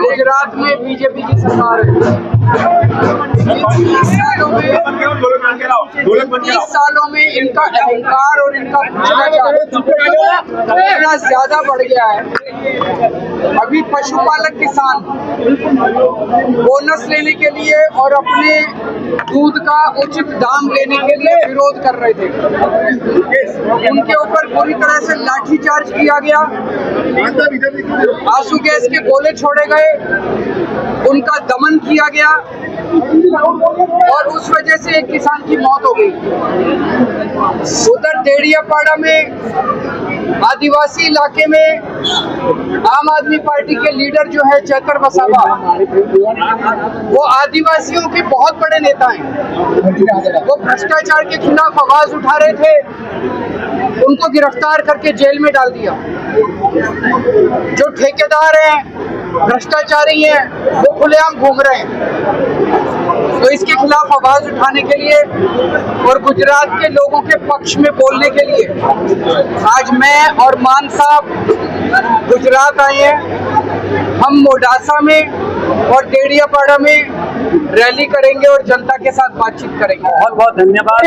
गुजरात में बीजेपी की सरकार तीस सालों में इनका अहंकार और इनका इतना ज़्यादा बढ़ गया है। अभी पशुपालक किसान। बोनस लेने के लिए और अपने दूध का उचित दाम लेने के लिए विरोध कर रहे थे। उनके ऊपर पूरी तरह से लाठीचार्ज किया गया। आँसू गैस के गोले छोड़े गए। उनका दमन किया गया। और उस वजह से एक किसान की मौत हो गई। उधर डेड़ियापाड़ा में आदिवासी इलाके में आम आदमी पार्टी के लीडर जो है चैतर बसावा, वो आदिवासियों के बहुत बड़े नेता हैं। वो भ्रष्टाचार के खिलाफ आवाज़ उठा रहे थे, उनको गिरफ़्तार करके जेल में डाल दिया। जो ठेकेदार हैं, भ्रष्टाचारी हैं, वो खुलेआम घूम रहे हैं। तो इसके खिलाफ आवाज़ उठाने के लिए और गुजरात के लोगों के पक्ष में बोलने के लिए आज मैं और मान साहब गुजरात आए हैं। हम मोडासा में और डेड़ियापाड़ा में रैली करेंगे और जनता के साथ बातचीत करेंगे। बहुत बहुत धन्यवाद।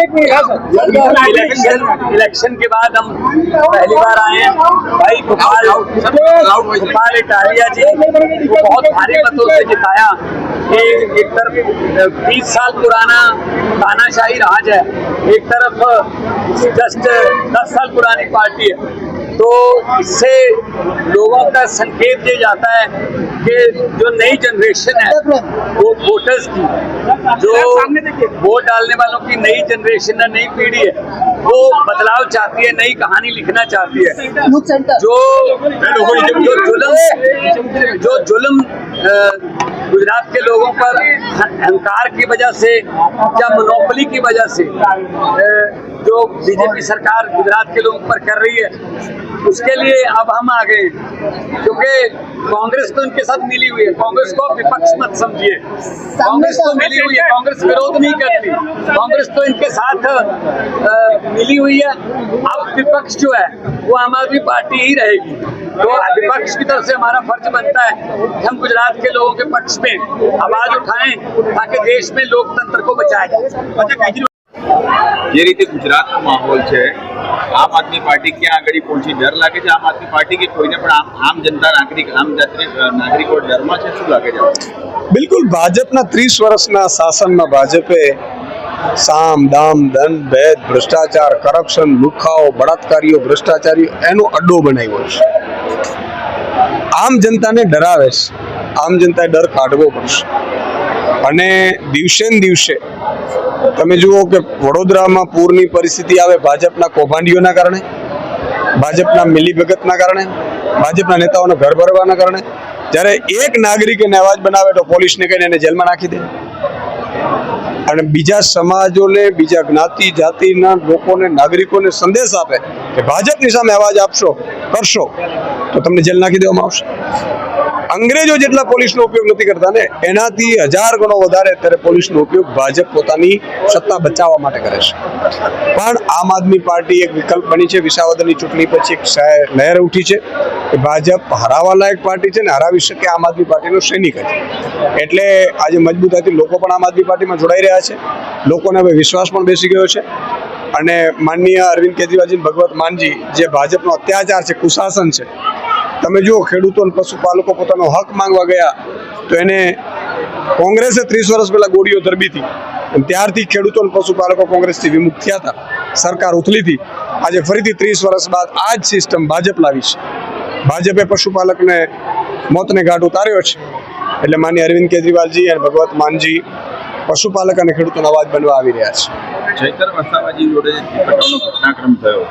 इलेक्शन इलेक्शन के बाद हम पहली बार आए हैं। भाई गोपाल गोपाल इटालिया जी को बहुत भारी मतों से जिताया। कि एक तरफ़ बीस साल पुराना तानाशाही राज है एक तरफ़ जस्ट दस साल पुरानी पार्टी है तो इससे लोगों का संकेत ये जाता है कि जो नई जनरेशन है वो वोटर्स की जो वोट डालने वालों की नई जनरेशन है नई पीढ़ी है वो बदलाव चाहती है नई कहानी लिखना चाहती है जो जो जुल्म जो जुल्म अ, गुजरात के लोगों पर अहंकार की वजह से या मोनोपली की वजह से अ, जो बीजेपी सरकार गुजरात के लोगों पर कर रही है उसके लिए अब हम आ गए क्योंकि कांग्रेस तो इनके साथ मिली हुई है। कांग्रेस को विपक्ष मत समझिए। कांग्रेस तो मिली हुई है। कांग्रेस विरोध नहीं करती। कांग्रेस तो इनके साथ अ, मिली हुई है। अब विपक्ष जो है वो आम आदमी पार्टी ही रहेगी। तो विपक्ष की तरफ़ से हमारा फ़र्ज़ बनता है कि हम गुजरात के लोगों के पक्ष में आवाज़ उठाएँ ताकि देश में लोकतंत्र को बचाया जाए। જે રીતે ગુજરાતનો માહોલ છે, આમ આદમી પાર્ટી ક્યાં આગળ પહોંચી? ડર લાગે છે આમ આદમી પાર્ટી કે કોઈને પણ આમ આમ જનતા નાગરિક આમ જાતિ નાગરિકો ડરમાં છે? શું લાગે છે? બિલકુલ, ભાજપના ત્રીસ વર્ષના શાસનમાં ભાજપે સામ, દામ દંડ ભેદ, ભ્રષ્ટાચાર, કરપ્શન, લુખાઓ, બળાત્કારીઓ, ભ્રષ્ટાચારીઓ, એનો અડ્ડો બનાવ્યો છે. આમ જનતાને ડરાવે છે. આમ જનતાએ ડર કાઢવો પડશે. અને દિવસે ને દિવસે તમે જુઓ કે વડોદરામાં પૂરની પરિસ્થિતિ આવે ભાજપના કૌભાંડીઓના કારણે, ભાજપના મિલીભગતના કારણે, ભાજપના નેતાઓને ઘર ભરવાના કારણે. જ્યારે એક નાગરિક એને અવાજ બનાવે તો પોલીસને કહીને એને જેલમાં નાખી દે. અને બીજા સમાજોને, બીજા જ્ઞાતિ, જાતિના લોકોને, નાગરિકોને સંદેશ આપે કે ભાજપની સામે અવાજ આપશો, કરશો, તો તમને જેલ નાખી દેવામાં આવશે. અંગ્રેજો જેટલા પોલીસનો ઉપયોગ નથી કરતા ને, એનાથી હજાર ગણો વધારે અત્યારે પોલીસનો ઉપયોગ ભાજપ પોતાની સત્તા બચાવવા માટે કરે છે. પણ આમ આદમી પાર્ટી એક વિકલ્પ બની છે. વિસાવદરની ચૂંટણી પછી એક લહેર ઉઠી છે કે ભાજપ હરાવા લાયક પાર્ટી છે ને, હરાવી શકે આમ આદમી પાર્ટીનો સૈનિક છે એટલે આજે મજબૂતાથી લોકો પણ આમ આદમી પાર્ટીમાં જોડાઈ રહ્યા છે. લોકોને હવે વિશ્વાસ પણ બેસી ગયો છે. અને માનનીય અરવિંદ કેજરીવાલજી ભગવત માનજી, જે ભાજપનો અત્યાચાર છે, કુશાસન છે તમે જુઓ, ખેડૂતો અને પશુપાલકો પોતાનો હક માંગવા ગયા તો એને કોંગ્રેસે ત્રીસ વર્ષ પહેલાં ગોળીઓ ધરબી હતી. ત્યારથી ખેડૂતો અને પશુપાલકો કોંગ્રેસથી વિમુખ થયા હતા. સરકાર ઉથલી હતી. આજે ફરીથી ત્રીસ વર્ષ બાદ આ જ સિસ્ટમ ભાજપ લાવી છે. ભાજપે પશુપાલકને મોતને ઘાટ ઉતાર્યો છે. એટલે માન્ય અરવિંદ કેજરીવાલજી અને ભગવત માનજી પશુપાલક અને ખેડૂતોનો અવાજ બનવા આવી રહ્યા છે. જયકર વસાવાજી જોડે ઘટનાક્રમ થયો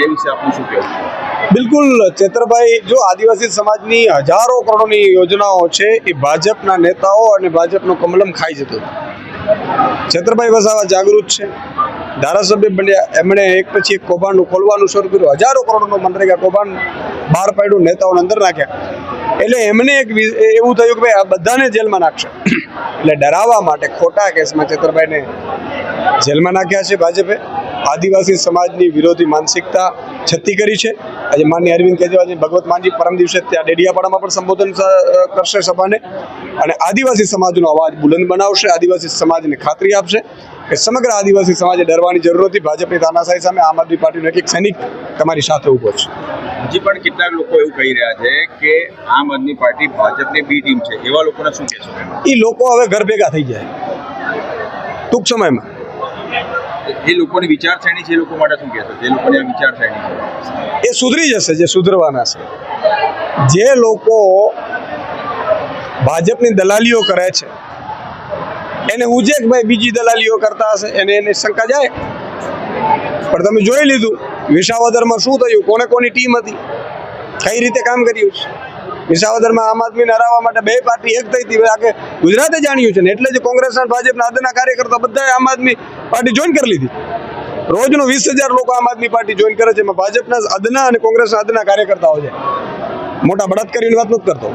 એ વિશે આપનું શું કહેવું? બિલકુલ, ચેતરભાઈ, જો આદિવાસી સમાજની હજારો કરોડોની યોજનાઓ છે, એ ભાજપના નેતાઓ અને ભાજપનો કમલમ ખાઈ જતો હતો. છેતરભાઈ વસાવા જાગૃત છે. ધારાસભ્ય બન્યા, એમણે એક પછી એક કૌભાંડ ખોલવાનું શરૂ કર્યું. હજારો કરોડોનું મનરેગા કૌભાંડ બહાર પાડ્યું, નેતાઓને અંદર નાખ્યા. એટલે એમને એક એવું થયું કે ભાઈ, આ બધાને જેલમાં નાખશે. એટલે ડરાવવા માટે ખોટા કેસમાં ચેતરભાઈને જેલમાં નાખ્યા છે ભાજપે. આદિવાસી સમાજની વિરોધી માનસિકતા છતી કરી છે. આજે માન્ય અરવિંદ કેજરીવાલજી ભગવત માનજી પરમ દિવસે ત્યાં ડેડિયાપાડામાં પણ સંબોધન કરશે સભાને. અને આદિવાસી સમાજનો અવાજ બુલંદ બનાવશે આદિવાસી સમાજને ખાતરી આપશે કે સમગ્ર આદિવાસી સમાજે ડરવાની જરૂર નથી ભાજપની તાનાશાહી સામે આમ આદમી પાર્ટીનો એક એક સૈનિક તમારી સાથે ઊભો છે. હજી પણ કેટલાક લોકો એવું કહી રહ્યા છે કે આમ આદમી પાર્ટી ભાજપની બી ટીમ છે. એવા લોકોને શું કહેશો? એ લોકો હવે ઘર ભેગા થઈ જાય. ટૂંક સમયમાં. એ લોકોની વિચારસરણી છે એ લોકો માટે શું કહેશો? જે લોકોની આ વિચારસરણી એ સુધરી જશે, જે સુધરવાના છે. જે લોકો ભાજપની દલાલીઓ કરે છે, એને હું જે ભાઈ બીજી દલાલીઓ કરતા હશે, એને એને શંકા જાય. પણ તમે જોઈ લીધું, વિસાવદરમાં શું થયું? કોને કોની ટીમ હતી? કઈ રીતે કામ કર્યું? છે વિસાવદરમાં આમ આદમીને હરાવવા માટે બે પાર્ટી એક થઈ હતી આખે ગુજરાતે જાણ્યું છે ને, એટલે જ કોંગ્રેસ ભાજપના આદના કાર્યકર્તા બધા આમ આદમી પાર્ટી જોઈન કરી લીધી. રોજનું વીસ હજાર લોકો આમ આદમી પાર્ટી જોઈન કરે છે. એમાં ભાજપના અદના અને કોંગ્રેસના અદના કાર્યકર્તાઓ છે. મોટા બળાત્કારીની વાત નથી કરતો.